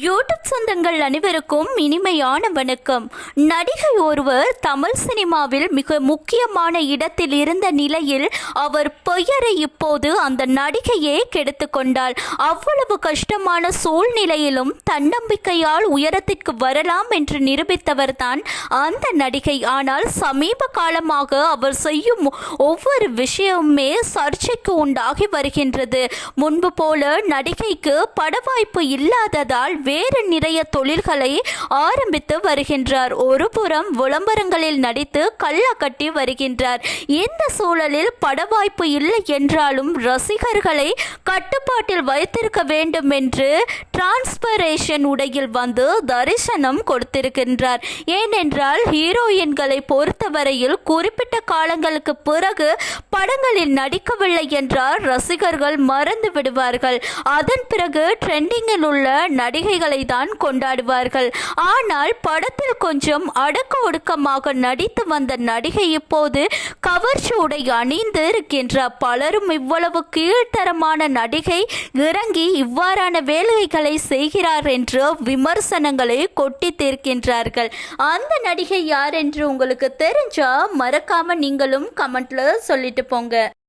YouTube சொந்தங்கள் அனைவருக்கும் இனிமையான வணக்கம். நடிகை ஒருவர் தமிழ் சினிமாவில் மிக முக்கியமான இடத்தில் இருந்த நிலையில் அவர் பெயரை இப்போது அந்த நடிகையே கெடுத்து கொண்டாள். அவ்வளவு கஷ்டமான சூழ்நிலையிலும் தன்னம்பிக்கையால் உயரத்திற்கு வரலாம் என்று நிரூபித்தவர் தான் அந்த நடிகை. ஆனால் சமீப காலமாக அவர் செய்யும் ஒவ்வொரு விஷயமுமே சர்ச்சைக்கு உண்டாகி வருகின்றது. முன்பு போல நடிகைக்கு படவாய்ப்பு இல்லாததால் வேறு நிறைய தொழில்களை ஆரம்பித்து வருகின்றார். ஒருபுறம் விளம்பரங்களில் நடித்து கள்ள கட்டி வருகின்றார். இந்த சூழலில் படவாய்ப்பு இல்லை என்றாலும் ரசிகர்களை கட்டுப்பாட்டில் வைத்திருக்க வேண்டும் என்று டிரான்ஸ்பரேஷன் உடையில் வந்து தரிசனம் கொடுத்திருக்கின்றார். ஏனென்றால் ஹீரோயின்களை பொறுத்தவரையில் குறிப்பிட்ட காலங்களுக்கு பிறகு படங்களில் நடிக்கவில்லை என்றால் ரசிகர்கள் மறந்து விடுவார்கள். அதன் பிறகு ட்ரெண்டிங்கில் உள்ள நடிகைகளை தான் கொண்டாடுவார்கள். ஆனால் படத்தில் கொஞ்சம் அடக்க ஒடுக்கமாக நடித்து வந்த நடிகை இப்போது கவர்ச்சி உடை அணிந்து இருக்கின்றார் பலரும் இவ்வளவு கீழ்த்தரமான நடிகை இறங்கி இவ்வாறான வேலைகளை செய்கிறார் என்று விமர்சனங்களை கொட்டி தீர்க்கின்றார்கள். அந்த நடிகை யார் என்று உங்களுக்கு தெரிஞ்சா மறக்காம நீங்களும் கமெண்ட்ல சொல்லிட்டு போங்க